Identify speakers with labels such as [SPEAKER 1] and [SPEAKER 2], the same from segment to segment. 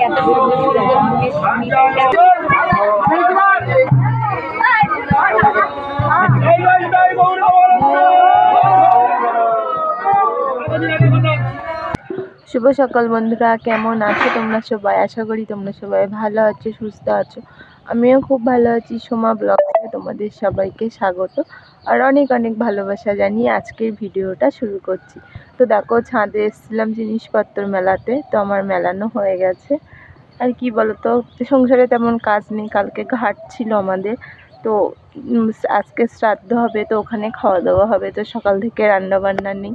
[SPEAKER 1] এত সুন্দর সুন্দর জিনিস শুভ সকাল বন্ধুরা, কেমন আছো তোমরা সবাই? আশা করি তোমরা সবাই ভালো আছো, সুস্থ আছো। আমিও খুব ভালো আছি। সোমা ব্লগ থেকে তোমাদের সবাইকে স্বাগত। আর অনেক অনেক ভালোবাসা জানিয়ে আজকের ভিডিওটা শুরু করছি। তো দেখো, ছাদে এসেছিলাম জিনিসপত্র মেলাতে, তো আমার মেলানো হয়ে গেছে। আর কি বলতো, সংসারে তেমন কাজ নেই, কালকে ঘাট ছিল আমাদের। তো আজকে শ্রাদ্ধ হবে, তো ওখানে খাওয়া দাওয়া হবে, তো সকাল থেকে রান্না বান্না নেই।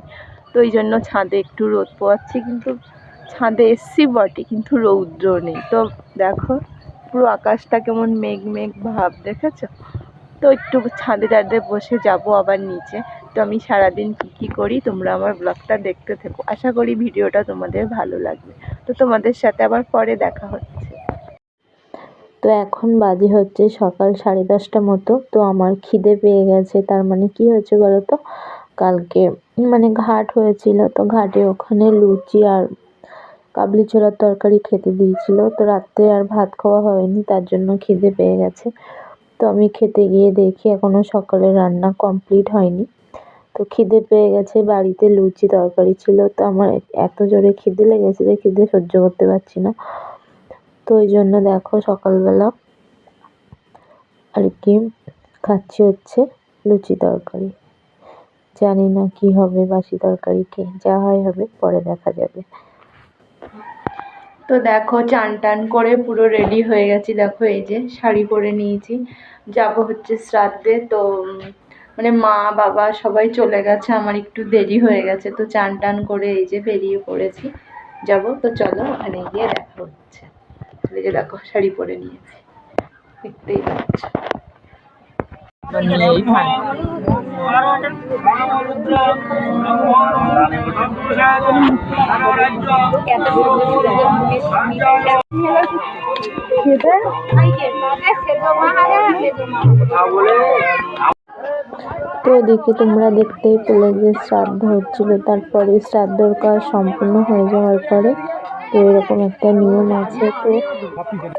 [SPEAKER 1] তো ওই জন্য ছাদে একটু রোদ পোয়াচ্ছি, কিন্তু ছাদে এসছি বটে, কিন্তু রৌদ্র নেই। তো দেখো, পুরো আকাশটা কেমন মেঘ মেঘ ভাব, দেখেছ? তো একটু ছাদে টাদে বসে যাব আবার নিচে। তো আমি সারাদিন কী কী করি, তোমরা আমার ব্লগটা দেখতে থেকো। আশা করি ভিডিওটা তোমাদের ভালো লাগবে। তো তোমাদের সাথে আবার পরে দেখা হচ্ছে। তো এখন বাজে হচ্ছে সকাল সাড়ে দশটা মতো। তো আমার খিদে পেয়ে গেছে, তার মানে কি হয়েছে বলো তো? কালকে মানে ঘাট হয়েছিল তো ঘাটে ওখানে লুচি আর কাবলি ছোলার তরকারি খেতে দিয়েছিল। তো রাত্রে আর ভাত খাওয়া হয়নি, তার জন্য খিদে পেয়ে গেছে। তো আমি খেতে গিয়ে দেখি এখনও সকালে রান্না কমপ্লিট হয়নি। তো খিদে পেয়ে গেছে, বাড়িতে লুচি তরকারি ছিল। তো আমার এত জোরে খিদে লেগেছে যে খিদে সহ্য করতে পারছি না। তো ওই জন্য দেখো সকালবেলা আর কি খাচ্ছি হচ্ছে লুচি তরকারি। জানি না কি হবে বাসি তরকারি খেয়ে যা হয় হবে পরে দেখা যাবে। তো দেখো চান টান করে পুরো রেডি হয়ে গেছি। দেখো এই যে শাড়ি পরে নিয়েছি। যাব হচ্ছে শ্রাদ্ধে তো মানে মা বাবা সবাই চলে গেছে আমার একটু দেরি হয়ে গেছে তো চান টান করে এই যে বেরিয়ে পড়েছি। যাব তো চলো ওখানে গিয়ে দেখা হচ্ছে। এই যে দেখো শাড়ি পরে নিয়েছি। দেখতেই পাচ্ছ। তো এদিকে তোমরা দেখতেই পেলে যে শ্রাদ্ধ হচ্ছিল, তারপরে শ্রাদ্ধর কাজ সম্পূর্ণ হয়ে যাওয়ার পরে তো এরকম একটা নিয়ম আছে। তো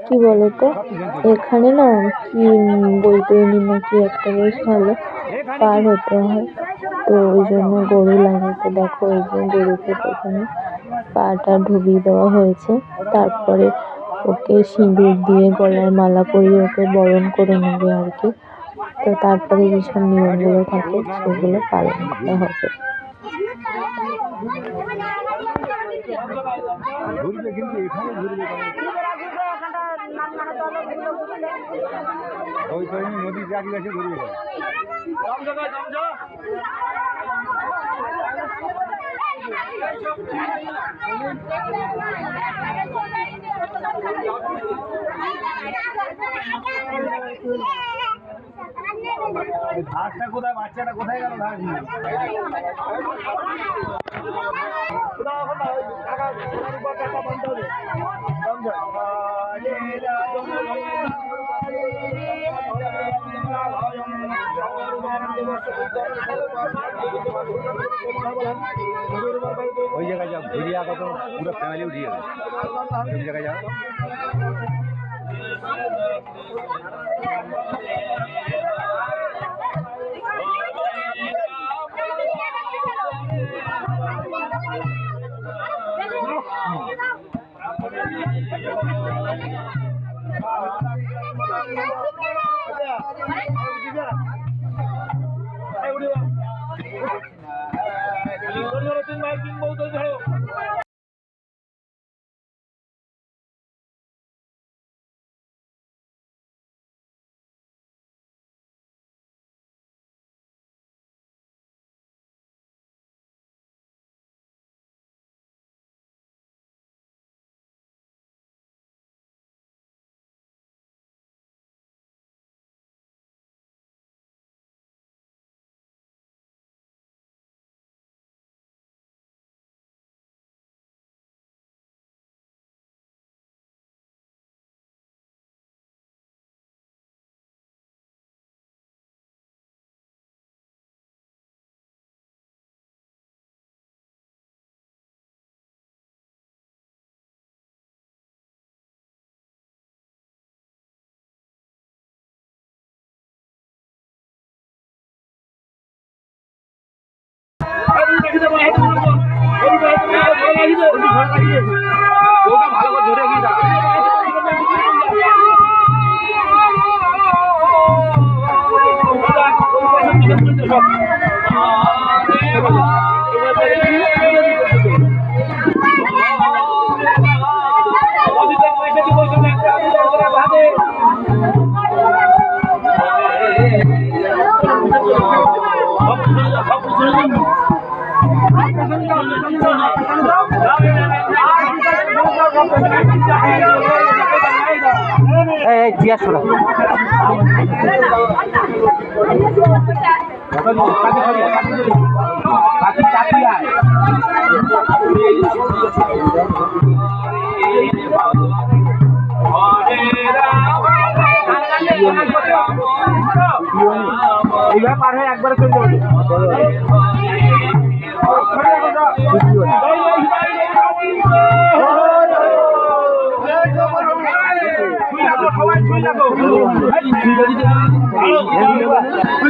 [SPEAKER 1] কি বলতো, এখানে না কি বৈতরণী নাকি একটা বেশ ভালো পার হতে হয়। তো ওই জন্য গরু লাগে তো দেখো ওই যে গরুকে প্রথমে পাটা ঢুকিয়ে দেওয়া হয়েছে। তারপরে ওকে সিঁদুর দিয়ে গলায় মালা পরিয়ে ওকে বরণ করে নেবে আর কি। তো তারপরে যেসব নিয়মগুলো থাকে সেগুলো পালন করা হবে।
[SPEAKER 2] ঘুরবে কিন্তু এখানে ঘুরবে ওই ঘুরবে ঘাসটা কোথায়? বাচ্চাটা কোথায় গেল? ঘাস নিয়ে ওই জায়গায় যাও ঘুরিয়া কত পুরো ফ্যামিলি উঠিয়ে যাবে ওই জায়গায় যাও তিন भे এই জিয়া শোনা এইভাবে পার হয়ে একবারে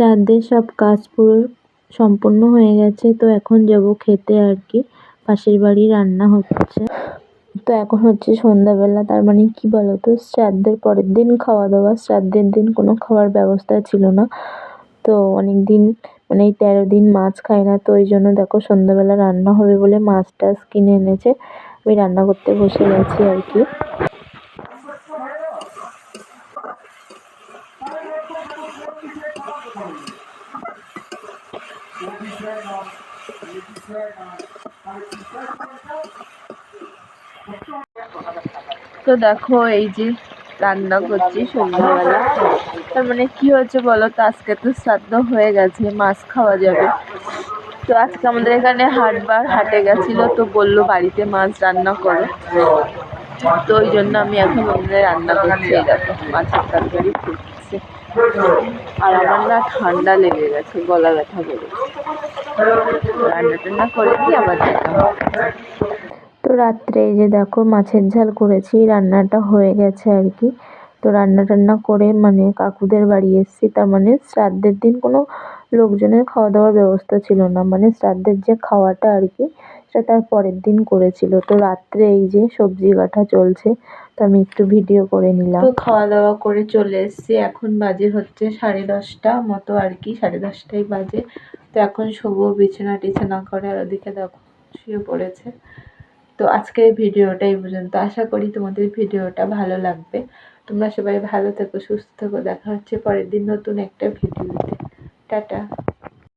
[SPEAKER 1] শ্রাদ্ধের সব কাজ পুরো সম্পূর্ণ হয়ে গেছে, তো এখন যাব খেতে আর কি। পাশের বাড়ি রান্না হচ্ছে। তো এখন হচ্ছে সন্ধ্যাবেলা, তার মানে কি বলো তো শ্রাদ্ধের পরের দিন খাওয়া দাওয়া শ্রাদ্ধের দিন কোনো খাওয়ার ব্যবস্থা ছিল না। তো অনেক দিন মানে এই তেরো দিন মাছ খায় না, তো ওই জন্য দেখো সন্ধ্যাবেলা রান্না হবে বলে মাছ টাছ কিনে এনেছে। আমি রান্না করতে বসে গেছি আর কি। তো দেখো, এই যে রান্না করছি সন্ধ্যাবেলা। তার মানে কি হয়েছে বলো তো, আজকে তো শ্রাদ্ধ হয়ে গেছে, মাছ খাওয়া যাবে। তো আজকে আমাদের এখানে হাটবার হাটে গেছিল, তো বলল বাড়িতে মাছ রান্না করো। তো ওই জন্য আমি এখন ওখানে রান্না করছি দেখো, মাছের তরকারি ফুটছে আর আমার না ঠান্ডা লেগে গেছে, গলা ব্যথা করে। করে আবার তো রাত্রে এই যে দেখো মাছের ঝাল করেছি, রান্নাটা হয়ে গেছে আর কি। তো রান্না টান্না করে মানে কাকুদের বাড়ি এসেছি, তার মানে শ্রাদ্ধের দিন কোনো লোকজনের খাওয়া দাওয়ার ব্যবস্থা ছিল না। মানে শ্রাদ্ধের যে খাওয়াটা আর কি সেটা তার পরের দিন করেছিল। তো রাত্রে এই যে সবজি কাটা চলছে, তো আমি একটু ভিডিও করে নিলাম। তো খাওয়া দাওয়া করে চলে এসেছি। এখন বাজে হচ্ছে সাড়ে দশটা মতো আর কি, সাড়ে দশটাই বাজে। তো এখন শোবো, বিছানা টিছানা করে আর ওদিকে দেখো, শুয়ে পড়েছে। তো আজকের ভিডিওটা এই পর্যন্ত। আশা করি তোমাদের ভিডিওটা ভালো লাগবে। তোমরা সবাই ভালো থেকো, সুস্থ থেকো। দেখা হচ্ছে পরের দিন নতুন একটা ভিডিওতে টাটা।